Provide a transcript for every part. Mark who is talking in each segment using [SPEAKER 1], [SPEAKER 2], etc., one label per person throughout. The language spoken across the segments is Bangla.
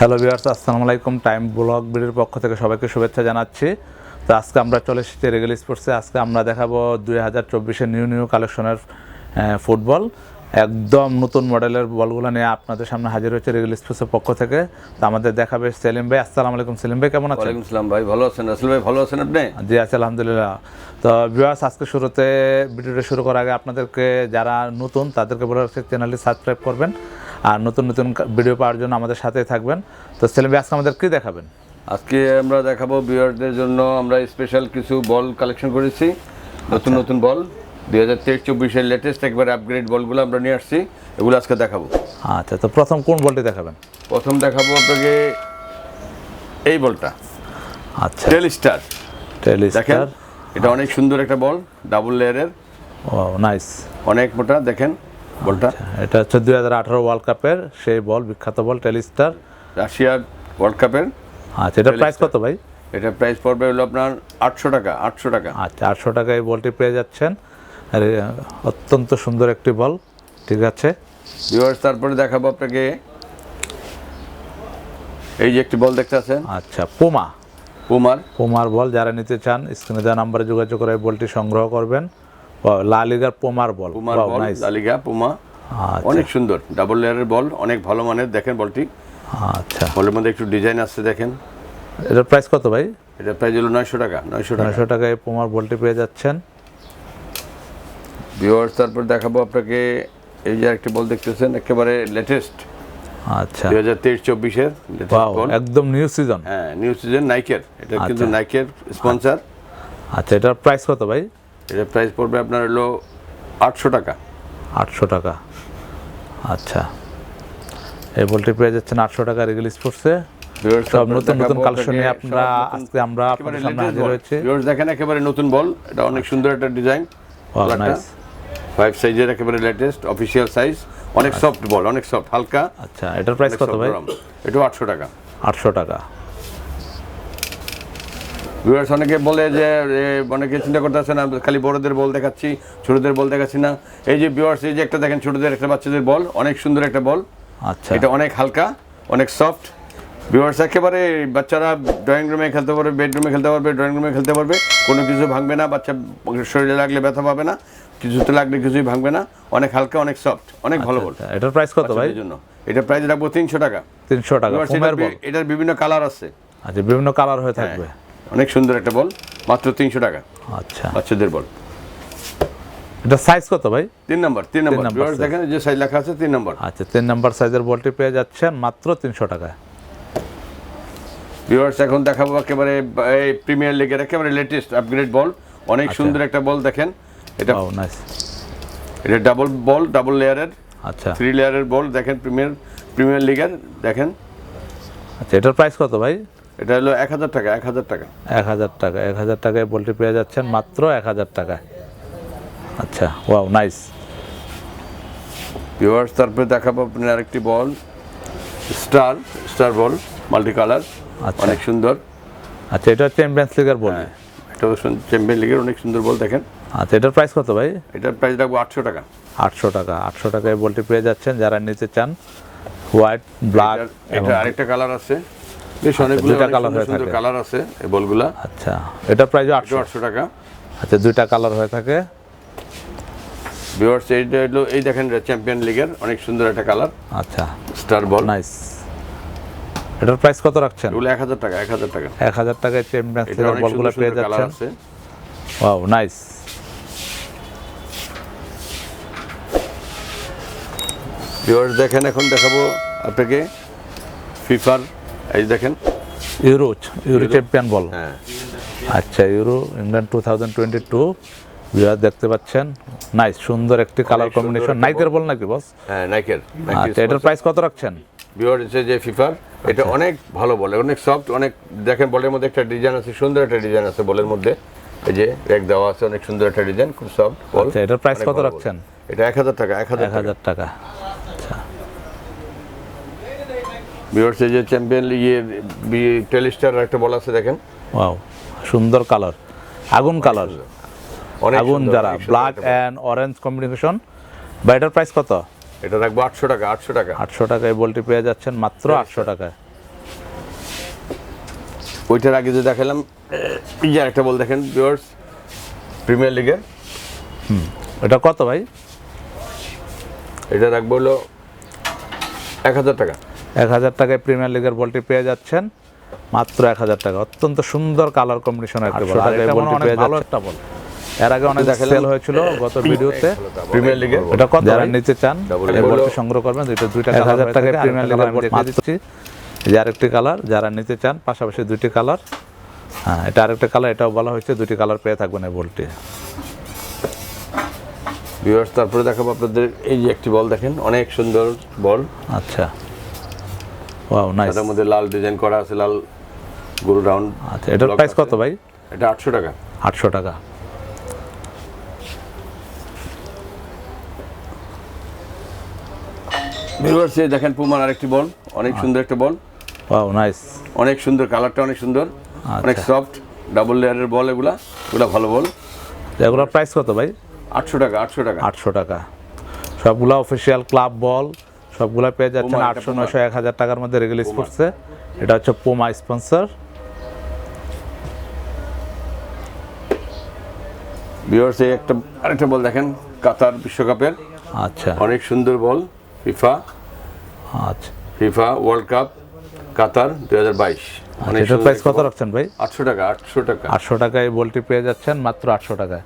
[SPEAKER 1] হ্যালো ভিউয়ার্স আসসালামু আলাইকুম। টাইম ব্লগ ভিডিওর পক্ষ থেকে সবাইকে শুভেচ্ছা জানাচ্ছি। তো আজকে আমরা চলে এসেছি রেগেল স্পোর্টসে আজকে আমরা দেখাবো দুই হাজার চব্বিশের নিউ নিউ কালেকশনের ফুটবল। একদম নতুন মডেলের বলগুলো নিয়ে আপনাদের সামনে হাজির হয়েছে রেগেল স্পোর্টসের পক্ষ থেকে। তো আমাদের দেখাবে সেলিম ভাই। আসসালামু আলাইকুম সেলিম ভাই কেমন আছেন?
[SPEAKER 2] ওয়ালাইকুম সালাম ভাই ভালো আছেন? রাসেল ভাই ভালো আছেন আপনি?
[SPEAKER 1] জি আছি আলহামদুলিল্লাহ। তো ভিউয়ার্স আজকে শুরুতে ভিডিওটা শুরু করার আগে আপনাদেরকে যারা নতুন তাদেরকে বলে রাখছি চ্যানেলটি সাবস্ক্রাইব করবেন। আর নতুন নতুন ভিডিও পাওয়ার জন্য আমাদের সাথে থাকবেন। তো সেলিম আজকে আমাদের কী দেখাবেন?
[SPEAKER 2] আজকে আমরা দেখাবো বিয়ারদের জন্য আমরা স্পেশাল কিছু বল কালেকশন করেছি। নতুন নতুন বল। দুই হাজার তেইশ চব্বিশের লেটেস্ট একবার আপগ্রেড বলগুলো আমরা নিয়ে আসছি। এগুলো আজকে দেখাবো।
[SPEAKER 1] আচ্ছা তো প্রথম কোন বলটি দেখাবেন?
[SPEAKER 2] প্রথম দেখাবো আপনাকে এই বলটা।
[SPEAKER 1] আচ্ছা।
[SPEAKER 2] টেল স্টার দেখেন
[SPEAKER 1] টেলিস্টার
[SPEAKER 2] এটা অনেক সুন্দর একটা বল ডাবল লেয়ারের
[SPEAKER 1] ও নাইস
[SPEAKER 2] অনেক মোটা দেখেন। বলটা?
[SPEAKER 1] এটা হচ্ছে দুই হাজার আঠারো ওয়ার্ল্ড কাপের সেই বল বিখ্যাত বল টেলিস্টার।
[SPEAKER 2] রাশিয়ার ওয়ার্ল্ড কাপের
[SPEAKER 1] আচ্ছা এটা প্রাইস কত ভাই?
[SPEAKER 2] এটা প্রাইস পড়বে হলো আপনার আটশো টাকা আটশো টাকা।
[SPEAKER 1] আচ্ছা আটশো টাকায় এই বলটি পেয়ে যাচ্ছেন। আর অত্যন্ত সুন্দর একটি বল ঠিক আছে?
[SPEAKER 2] ভিউয়ার্স তারপরে দেখাবো আপনাকে এই যে একটি বল দেখতে আছেন।
[SPEAKER 1] আচ্ছা পোমা
[SPEAKER 2] পুমার
[SPEAKER 1] পোমার বল যারা নিতে চান স্ক্রিনে দেওয়া নাম্বারে যোগাযোগ করে বলটি সংগ্রহ করবেন। লা লিগার পোমার ball
[SPEAKER 2] Puma ball
[SPEAKER 1] nice.
[SPEAKER 2] LaLiga Puma
[SPEAKER 1] আচ্ছা।
[SPEAKER 2] অনেক সুন্দর ডাবল লেয়ারের বল অনেক ভালো মানের দেখেন বলটি
[SPEAKER 1] আচ্ছা।
[SPEAKER 2] বলের মধ্যে একটু ডিজাইন আসছে দেখেন।
[SPEAKER 1] এটার প্রাইস কত ভাই?
[SPEAKER 2] এটা প্রাইস হলো নয়শো টাকা নয়শো টাকা।
[SPEAKER 1] নয়শো টাকায় পোমার বলটি পেয়ে যাচ্ছেন।
[SPEAKER 2] ভিউয়ার্স তারপর দেখাবো আপনাকে এই যে একটি বল দেখতেছেন একেবারে লেটেস্ট
[SPEAKER 1] আচ্ছা।
[SPEAKER 2] দুই হাজার তেইশ চব্বিশের
[SPEAKER 1] একদম নিউ সিজন
[SPEAKER 2] হ্যাঁ নিউ সিজন নাইকের এটা কিন্তু
[SPEAKER 1] আচ্ছা।
[SPEAKER 2] নাইকের স্পন্সর
[SPEAKER 1] আচ্ছা এটার প্রাইস কত ভাই?
[SPEAKER 2] এটা প্রাইস পড়বে আপনার হলো আটশো টাকা।
[SPEAKER 1] আটশো টাকা। আচ্ছা। এই বলটি পেয়ে যাচ্ছেন আটশো টাকা স্পোর্টসে
[SPEAKER 2] Viewers,
[SPEAKER 1] সব নতুন নতুন কালেকশন নিয়ে
[SPEAKER 2] সব
[SPEAKER 1] আজকে আমরা আপনাদের সামনে হাজির। হয়েছি।
[SPEAKER 2] Viewers, দেখেন একেবারে নতুন বল এটা অনেক সুন্দর একটা ডিজাইন
[SPEAKER 1] nice.
[SPEAKER 2] ফাইভ সাইজের একেবারে লেটেস্ট অফিসিয়াল সাইজ অনেক সফট বল অনেক সফট হালকা।
[SPEAKER 1] আচ্ছা এটার প্রাইস কত ভাই?
[SPEAKER 2] এটা আটশো টাকা।
[SPEAKER 1] আটশো টাকা।
[SPEAKER 2] ভিউয়ার্স অনেকে বলে যে অনেকে চিন্তা করতে আছেন আমি খালি বড়দের বল দেখাচ্ছি ছোটদের বল দেখাচ্ছি না। এই যে ভিউয়ার্স এই যে একটা দেখেন ছোটদের একটা বাচ্চাদের বল অনেক সুন্দর একটা বল।
[SPEAKER 1] আচ্ছা।
[SPEAKER 2] এটা অনেক হালকা অনেক সফট ভিউয়ার্স একেবারে বাচ্চারা ড্রয়িং রুমে খেলতে পারবে বেডরুমে খেলতে পারবে ড্রয়িং রুমে খেলতে পারবে। কোনো কিছু ভাঙবে না বাচ্চা শরীরে লাগলে ব্যথা পাবে না কিছুতে লাগলে কিছুই ভাঙবে না। অনেক হালকা অনেক সফট অনেক ভালো বল।
[SPEAKER 1] আচ্ছা, এটার প্রাইস কত ভাই?
[SPEAKER 2] জন্য। এটা প্রাইস রাখব তিনশো টাকা।
[SPEAKER 1] তিনশো টাকা
[SPEAKER 2] এটার এটার বিভিন্ন কালার আছে।
[SPEAKER 1] আচ্ছা বিভিন্ন কালার হয়ে থাকবে।
[SPEAKER 2] অনেক সুন্দর একটা বল মাত্র তিনশো টাকা।
[SPEAKER 1] আচ্ছা।
[SPEAKER 2] বাচ্চাদের বল।
[SPEAKER 1] এটা সাইজ কত ভাই?
[SPEAKER 2] তিন নম্বর তিন নম্বর। দেখেন যে সাইজ লেখা আছে তিন নম্বর।
[SPEAKER 1] আচ্ছা তিন নাম্বার সাইজের বলটি পেয়ে যাচ্ছেন মাত্র তিনশো টাকায়।
[SPEAKER 2] ভিউয়ার্স এখন দেখাবো একেবারে এই প্রিমিয়ার লিগের একেবারে লেটেস্ট আপগ্রেড বল। অনেক সুন্দর একটা বল দেখেন। এটা
[SPEAKER 1] নাইস
[SPEAKER 2] এটা ডাবল বল ডাবল লেয়ারের
[SPEAKER 1] আচ্ছা।
[SPEAKER 2] থ্রি লেয়ারের বল দেখেন প্রিমিয়ার প্রিমিয়ার লিগের দেখেন।
[SPEAKER 1] আচ্ছা এটার প্রাইস কত ভাই?
[SPEAKER 2] এটা হলো এক হাজার টাকা এক হাজার টাকা।
[SPEAKER 1] এক হাজার টাকা এক হাজার টাকায় বলটি পেয়ে যাচ্ছেন মাত্র এক হাজার টাকায়। আচ্ছা ওয়াও নাইস।
[SPEAKER 2] ভিউয়ার্স তারপরে দেখাবো আপনার আরেকটি ball. Star star ball multi colour
[SPEAKER 1] আচ্ছা।
[SPEAKER 2] অনেক সুন্দর।
[SPEAKER 1] আচ্ছা এটা চ্যাম্পিয়ন্স লিগের বল।
[SPEAKER 2] হ্যাঁ এটা চ্যাম্পিয়ন লিগের অনেক সুন্দর বল দেখেন।
[SPEAKER 1] আচ্ছা এটার প্রাইস কত ভাই?
[SPEAKER 2] এটার প্রাইস রাখব আটশো টাকা।
[SPEAKER 1] আটশো টাকা আটশো টাকায় বলটি পেয়ে যাচ্ছেন যারা নিতে চান হোয়াইট ব্ল্যাক
[SPEAKER 2] এটা আরেকটা কালার আছে। বেশ অনেকগুলো
[SPEAKER 1] দুইটা
[SPEAKER 2] অনেক
[SPEAKER 1] colour হয়ে থাকে।
[SPEAKER 2] কালার আছে এই বলগুলা।
[SPEAKER 1] আচ্ছা এটার প্রাইস আটশো।
[SPEAKER 2] একশো আটশো টাকা।
[SPEAKER 1] আচ্ছা দুইটা কালার হয়ে থাকে।
[SPEAKER 2] ভিউয়ার্স এইটা হলো এই দেখেন চ্যাম্পিয়ন লিগের অনেক সুন্দর একটা কালার।
[SPEAKER 1] আচ্ছা
[SPEAKER 2] স্টার বল
[SPEAKER 1] নাইস এটার প্রাইস কত রাখছেন?
[SPEAKER 2] এগুলো এক হাজার টাকা এক হাজার টাকা।
[SPEAKER 1] এক হাজার টাকায় চ্যাম্পিয়ন্স
[SPEAKER 2] এটা
[SPEAKER 1] লিগের বলগুলো পেয়ে
[SPEAKER 2] কালার
[SPEAKER 1] যাচ্ছেন। ওয়াও নাইস
[SPEAKER 2] ভিউয়ার্স দেখেন এখন দেখাবো আপনাকে ফিফার এই দেখেন।
[SPEAKER 1] ইউরো ইউরো চ্যাম্পিয়ন বল
[SPEAKER 2] হ্যাঁ।
[SPEAKER 1] আচ্ছা Euro England two thousand twenty two Bihar দেখতে পাচ্ছেন। নাইস সুন্দর একটি কালার কম্বিনেশন নাইকের বল নাকি বস
[SPEAKER 2] হ্যাঁ নাইকের
[SPEAKER 1] আচ্ছা এটার প্রাইস কত রাখছেন?
[SPEAKER 2] ভিউয়ার হচ্ছে যে ফিফার এটা
[SPEAKER 1] আচ্ছা।
[SPEAKER 2] অনেক ভালো বল অনেক সফট অনেক দেখেন বলের মধ্যে একটা ডিজাইন আছে সুন্দর একটা ডিজাইন আছে বলের মধ্যে। এই যে রেক দেওয়া আছে অনেক সুন্দর একটা ডিজাইন খুব সফট বল
[SPEAKER 1] আচ্ছা এটার প্রাইস কত রাখছেন?
[SPEAKER 2] এটা এক হাজার টাকা। এক হাজার
[SPEAKER 1] টাকা আচ্ছা
[SPEAKER 2] ভিউয়ার্স এই যে চ্যাম্পিয়ন লিগের টেলিস্টার একটা বল আছে দেখেন।
[SPEAKER 1] ওয়াও সুন্দর কালার আগুন কালার
[SPEAKER 2] অনেক
[SPEAKER 1] আগুন যারা ব্ল্যাক অ্যান্ড অরেঞ্জ কম্বিনেশন বা এটার প্রাইস কত?
[SPEAKER 2] এটা রাখব আটশো টাকা আটশো টাকা।
[SPEAKER 1] আটশো টাকায় বলটি পেয়ে যাচ্ছেন মাত্র আটশো টাকায়।
[SPEAKER 2] ওইটার আগে যে দেখালাম এই যে একটা বল দেখেন ভিউয়ার্স প্রিমিয়ার লিগের
[SPEAKER 1] এটা কত ভাই?
[SPEAKER 2] এটা রাখব হলো এক হাজার টাকা।
[SPEAKER 1] এক হাজার টাকায় প্রিমিয়ার লিগের বলটি পেয়ে যাচ্ছেন। মাত্র এক হাজার টাকা। অত্যন্ত সুন্দর কালার কম্বিনেশনের একটা বল। ভালো একটা এর আগে অনেক
[SPEAKER 2] দেখালাম।
[SPEAKER 1] সেল হয়েছিল গত ভিডিওতে।
[SPEAKER 2] প্রিমিয়ার লিগের
[SPEAKER 1] এটা কত যারা নিতে চান এই বলটি সংগ্রহ করবেন। দুইটা দুইটা এক হাজার টাকায় প্রিমিয়ার লিগের বল পেয়ে দিচ্ছি যে আরেকটি কালার যারা নিতে চান পাশাপাশি দুইটি কালার হ্যাঁ এটা আরেকটা কালার এটাও বলা হয়েছে। দুইটি কালার পেয়ে থাকবেন এই বলটি।
[SPEAKER 2] ভিউয়ার্স তারপরে দেখাবো আপনাদের এই যে একটি বল দেখেন। অনেক সুন্দর বল।
[SPEAKER 1] আচ্ছা। ওয়াও নাইস
[SPEAKER 2] তার মধ্যে লাল ডিজাইন করা আছে লাল গরু রাউন্ড
[SPEAKER 1] আচ্ছা এটার প্রাইস কত ভাই?
[SPEAKER 2] এটা আটশো টাকা।
[SPEAKER 1] আটশো টাকা।
[SPEAKER 2] ভিউয়ার্স এই দেখেন পুমার আরেকটি বল অনেক সুন্দর একটা বল।
[SPEAKER 1] ওয়াও নাইস
[SPEAKER 2] অনেক সুন্দর কালারটা অনেক সুন্দর অনেক
[SPEAKER 1] আচ্ছা।
[SPEAKER 2] সফট ডাবল লেয়ারের বল এগুলা এগুলা ভালো বল।
[SPEAKER 1] এগুলোর প্রাইস কত ভাই?
[SPEAKER 2] আটশো টাকা আটশো টাকা।
[SPEAKER 1] আটশো টাকা। সবগুলা অফিসিয়াল ক্লাব বল। সবগুলা পেয়ে যাচ্ছেন আটশো। নয়শো এক হাজার টাকার মধ্যে রেগুলিস করছে। এটা হচ্ছে পোমা স্পন্সর
[SPEAKER 2] ভিউয়ার্স এই একটা আরেকটা বল দেখেন কাতার বিশ্বকাপের।
[SPEAKER 1] আচ্ছা।
[SPEAKER 2] অনেক সুন্দর বল ফিফা
[SPEAKER 1] আচ্ছা।
[SPEAKER 2] ফিফা ওয়ার্ল্ড কাপ কাতার দুই হাজার বাইশ।
[SPEAKER 1] আচ্ছা, প্রাইস কত রাখছেন ভাই?
[SPEAKER 2] আটশো টাকা আটশো টাকা।
[SPEAKER 1] আটশো টাকায় বলটি পেয়ে যাচ্ছেন মাত্র আটশো টাকায়।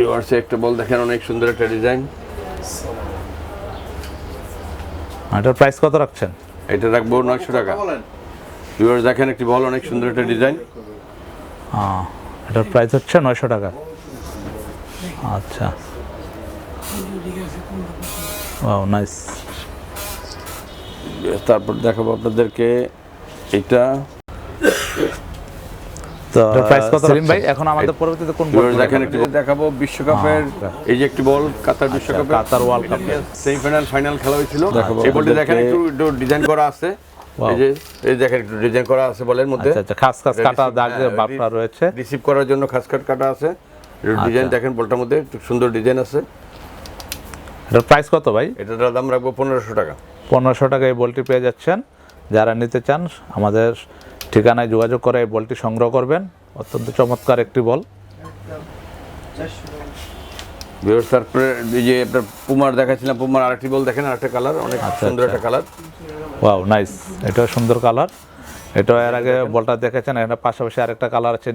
[SPEAKER 2] ভিউয়ার্স একটা বল দেখেন অনেক সুন্দর একটা ডিজাইন
[SPEAKER 1] এটার প্রাইস কত রাখছেন?
[SPEAKER 2] এটা রাখব নয়শো টাকা। ভিউয়ার্স দেখেন একটি বল অনেক সুন্দর একটা ডিজাইন
[SPEAKER 1] এটার প্রাইস হচ্ছে নয়শো টাকা। আচ্ছা। ওয়াও নাইস
[SPEAKER 2] তারপর দেখাবো আপনাদেরকে এটা
[SPEAKER 1] তো প্রাইস কত সেলিম ভাই এখন আমাদের পরবর্তীতে কোন বল
[SPEAKER 2] দেখেন একটি দেখাবো বিশ্বকাপের এই যে একটি বল কাতার বিশ্বকাপের
[SPEAKER 1] Qatar World Cup
[SPEAKER 2] semifinal final খেলা হয়েছিল। এই বলটি দেখেন একটু একটু ডিজাইন করা আছে। এই যে এই দেখেন একটু ডিজাইন করা আছে বলের মধ্যে।
[SPEAKER 1] আচ্ছা আচ্ছা খাস খাস কাটা দাগ রয়েছে।
[SPEAKER 2] রিসিভ করার জন্য খাস কাট কাটা আছে। ডিজাইন দেখেন বলটার মধ্যে একটু সুন্দর ডিজাইন আছে।
[SPEAKER 1] এটার প্রাইস কত ভাই?
[SPEAKER 2] এটার দাম রাখব পনেরোশো টাকা।
[SPEAKER 1] পনেরোশো টাকা এই বলটি পেয়ে যাচ্ছেন। যারা নিতে চান আমাদের ঠিকানায় যোগাযোগ করে এই বলটি সংগ্রহ করবেন। অত্যন্ত চমৎকার একটি বল।
[SPEAKER 2] যে আপনার পুমার দেখাচ্ছিলাম পুমার আরেকটি বল দেখেন আরেকটা কালার অনেক
[SPEAKER 1] আচ্ছা,
[SPEAKER 2] সুন্দর একটা কালার
[SPEAKER 1] ওয়াও নাইস এটাও সুন্দর কালার এটা এর আগে বলটা দেখেছেন এটা পাশাপাশি আরেকটা কালার আছে।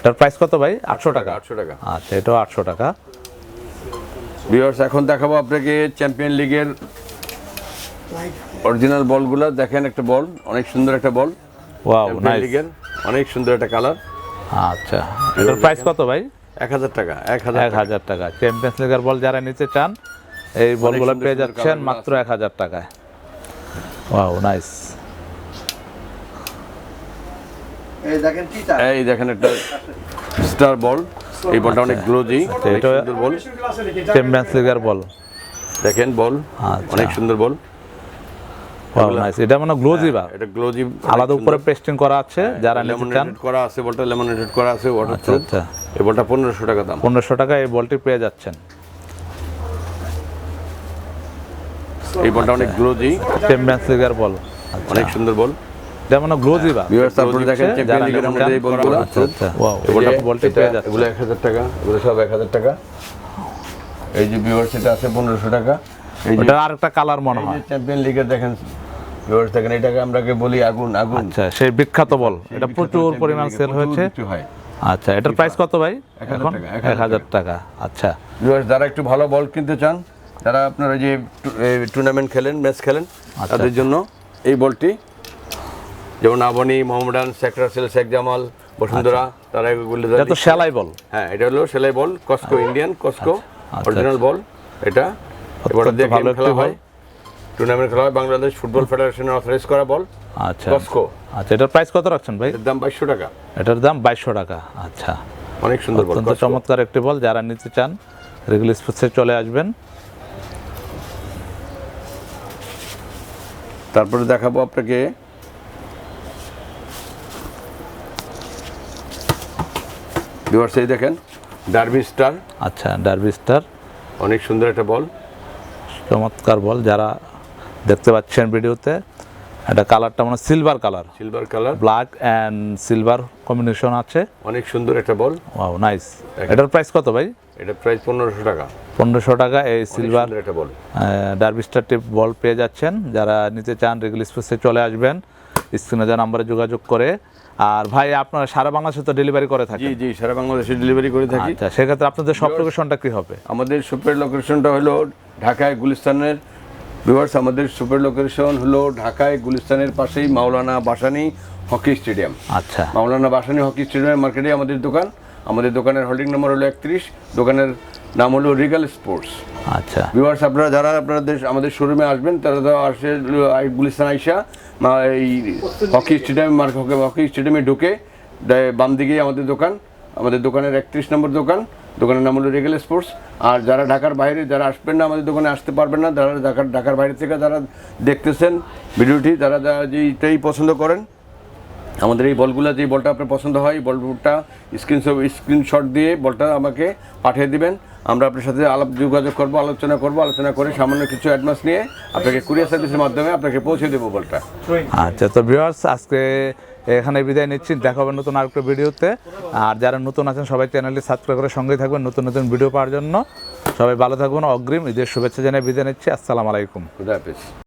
[SPEAKER 1] এটার প্রাইস কত ভাই? আটশো টাকা।
[SPEAKER 2] আটশো টাকা
[SPEAKER 1] আচ্ছা এটাও আটশো টাকা।
[SPEAKER 2] ভিউয়ার্স এখন দেখাবো আপনাকে চ্যাম্পিয়ন লিগের অরিজিনাল বলগুলো। দেখেন একটা বল অনেক সুন্দর একটা বল।
[SPEAKER 1] ওয়াও নাইস
[SPEAKER 2] অনেক সুন্দর একটা কালার
[SPEAKER 1] আচ্ছা এটার প্রাইস কত ভাই?
[SPEAKER 2] এক হাজার টাকা এক হাজার
[SPEAKER 1] এক হাজার টাকা। চ্যাম্পিয়ন্স লিগের বল যারা নিতে চান এই বলগুলো পেয়ে যাচ্ছেন মাত্র এক হাজার টাকায়। ওয়াও নাইস
[SPEAKER 3] এই দেখেন কি চাই
[SPEAKER 2] এই দেখেন একটা স্টার বল এই বলটা অনেক গ্লোজি
[SPEAKER 1] এটা-
[SPEAKER 2] বল
[SPEAKER 1] চ্যাম্পিয়ন্স লিগের বল
[SPEAKER 2] দেখেন বল
[SPEAKER 1] আচ্ছা।
[SPEAKER 2] অনেক সুন্দর বল
[SPEAKER 1] নাইস এটা মানে গ্লোজি বা
[SPEAKER 2] এটা গ্লোজি
[SPEAKER 1] আলাদা উপরে পেস্টিং করা আছে যারা নিতে চান।
[SPEAKER 2] করা আছে বলটা লেমনেটেড করা আছে
[SPEAKER 1] আচ্ছা আচ্ছা।
[SPEAKER 2] এই বলটা টাকা দাম।
[SPEAKER 1] পনেরোশো টাকা এই বলটি পেয়ে যাচ্ছেন।
[SPEAKER 2] এই বলটা অনেক গ্লোজি
[SPEAKER 1] চ্যাম্পিয়ন্স লিগের বল।
[SPEAKER 2] অনেক সুন্দর বল।
[SPEAKER 1] এটা মানে গ্লোজি বা?
[SPEAKER 2] ভিউয়ার্স তারপরে দেখেন চ্যাম্পিয়ন লিগের
[SPEAKER 1] নিতে
[SPEAKER 2] এই বলগুলো।
[SPEAKER 1] ওয়াও
[SPEAKER 2] এই যে
[SPEAKER 1] বলটি
[SPEAKER 2] এটা-
[SPEAKER 1] পেয়ে যাচ্ছে
[SPEAKER 2] এগুলো এক হাজার টাকা এগুলো সব এক হাজার টাকা। এই যে ভিউয়ার্স এটা আছে পনেরোশো টাকা। এই যে
[SPEAKER 1] ওটার আরেকটা কালার মনে হয়।
[SPEAKER 2] চ্যাম্পিয়ন লিগের দেখেন ভিউয়ার্স দেখেন এটাকে আমরা বলি আগুন আগুন।
[SPEAKER 1] আচ্ছা সেই বিখ্যাত বল। এটা প্রচুর পরিমাণ সেল হয়েছে। আচ্ছা এটার প্রাইস কত ভাই? এখন?
[SPEAKER 2] টাকা, এক হাজার
[SPEAKER 1] টাকা। আচ্ছা।
[SPEAKER 2] ভিউয়ার্স যারা একটু ভালো বল কিনতে চান যারা আপনারা যে টুর্নামেন্ট খেলেন ম্যাচ খেলেন
[SPEAKER 1] আচ্ছা।
[SPEAKER 2] তাদের জন্য এই বলটি। যেমন আবনি মোহামেডান শেখ রাসেল শেখ জামাল বসুন্ধরা তারা এগুলো
[SPEAKER 1] এটা তো সেলাই বল।
[SPEAKER 2] হ্যাঁ এটা হলো সেলাই বল কসকো ইন্ডিয়ান কসকো
[SPEAKER 1] আচ্ছা,
[SPEAKER 2] অরিজিনাল বল। এটা এবার
[SPEAKER 1] একটি
[SPEAKER 2] খেলা হয়। টুর্নামেন্ট খেলা হয় বাংলাদেশ ফুটবল ফেডারেশনের অথরাইজ করা বল।
[SPEAKER 1] আচ্ছা।
[SPEAKER 2] কসকো
[SPEAKER 1] আচ্ছা এটার প্রাইস কত রাখছেন ভাই?
[SPEAKER 2] এর দাম বাইশশো টাকা।
[SPEAKER 1] এটার দাম বাইশশো টাকা আচ্ছা।
[SPEAKER 2] অনেক সুন্দর বল
[SPEAKER 1] অত্যন্ত চমৎকার একটি বল যারা নিতে চান রেগুলার স্পোর্টসে চলে আসবেন।
[SPEAKER 2] তারপরে দেখাবো আপনাকে ভিউয়ার্স এই দেখেন ডারবি স্টার
[SPEAKER 1] আচ্ছা ডার্বি স্টার
[SPEAKER 2] অনেক সুন্দর একটা বল।
[SPEAKER 1] চমৎকার বল যারা দেখতে পাচ্ছেন ভিডিওতে এটা কালারটা মানে silver colour
[SPEAKER 2] silver colour
[SPEAKER 1] black and silver combination আছে।
[SPEAKER 2] অনেক সুন্দর একটা বল।
[SPEAKER 1] ওয়াও নাইস এটার প্রাইস কত ভাই?
[SPEAKER 2] এটা প্রাইস পনেরোশো টাকা।
[SPEAKER 1] পনেরোশো টাকা এই সিলভার
[SPEAKER 2] একটা বল।
[SPEAKER 1] ডার্বিস্টার টিপ বল পেয়ে যাচ্ছেন। যারা নিতে চান রেগুলার স্পেসে চলে আসবেন। স্ক্রিনে যা নাম্বারে যোগাযোগ করে। আর ভাই আপনারা সারা বাংলাদেশে তো ডেলিভারি করে
[SPEAKER 2] জি
[SPEAKER 1] থাকেন।
[SPEAKER 2] জি সারা বাংলাদেশে ডেলিভারি করে থাকি।
[SPEAKER 1] আচ্ছা সেক্ষেত্রে আপনাদের সব লোকেশনটা কি হবে?
[SPEAKER 2] আমাদের সুপার লোকেশনটা হলো ঢাকায় গুলিস্তানের ভিউয়ার্স আমাদের সুপার লোকেশন হলো ঢাকায় গুলিস্তানের পাশেই মাওলানা বাসানি হকি স্টেডিয়াম।
[SPEAKER 1] আচ্ছা।
[SPEAKER 2] মাওলানা বাসানি হকি স্টেডিয়ামের মার্কেটে আমাদের দোকান। আমাদের দোকানের হোল্ডিং নম্বর হলো একত্রিশ দোকানের নাম হলো রিগাল স্পোর্টস।
[SPEAKER 1] আচ্ছা।
[SPEAKER 2] ভিউয়ার্স আপনারা যারা আপনাদের আমাদের শোরুমে আসবেন তারা তো আসে গুলিস্তান আইসা এই হকি স্টেডিয়াম মার্ক হকি স্টেডিয়ামে ঢুকে বাম দিকেই আমাদের দোকান। আমাদের দোকানের একত্রিশ নম্বর দোকান। দোকানের নাম হলো রেগেল স্পোর্টস আর যারা ঢাকার বাইরে, যারা আসবেন না, আমাদের দোকানে আসতে পারবেন না। যারা ঢাকার ঢাকার বাইরে থেকে যারা দেখতেছেন ভিডিওটি তারা যেইটাই পছন্দ করেন, আমাদের এই বলগুলো যে বলটা আপনার পছন্দ হয় বলটা স্ক্রিন স্ক্রিনশট দিয়ে বলটা আমাকে পাঠিয়ে দিবেন। আমরা আপনার সাথে আলাপ যোগাযোগ করব, আলোচনা করব, আলোচনা করে সামান্য কিছু অ্যাডভান্স নিয়ে আপনাকে কুরিয়ার সার্ভিসের মাধ্যমে আপনাকে পৌঁছে দেবো বলটা।
[SPEAKER 1] আচ্ছা তো ভিউয়ার্স আজকে এখানে বিদায় নিচ্ছি। দেখা হবে নতুন আরেকটা ভিডিওতে। আর যারা নতুন আছেন, সবাই চ্যানেলটি সাবস্ক্রাইব করে সঙ্গেই থাকবেন নতুন নতুন ভিডিও পাওয়ার জন্য। সবাই ভালো থাকবেন, অগ্রিম ঈদের শুভেচ্ছা জানিয়ে বিদায় নিচ্ছি। আসসালামু আলাইকুম।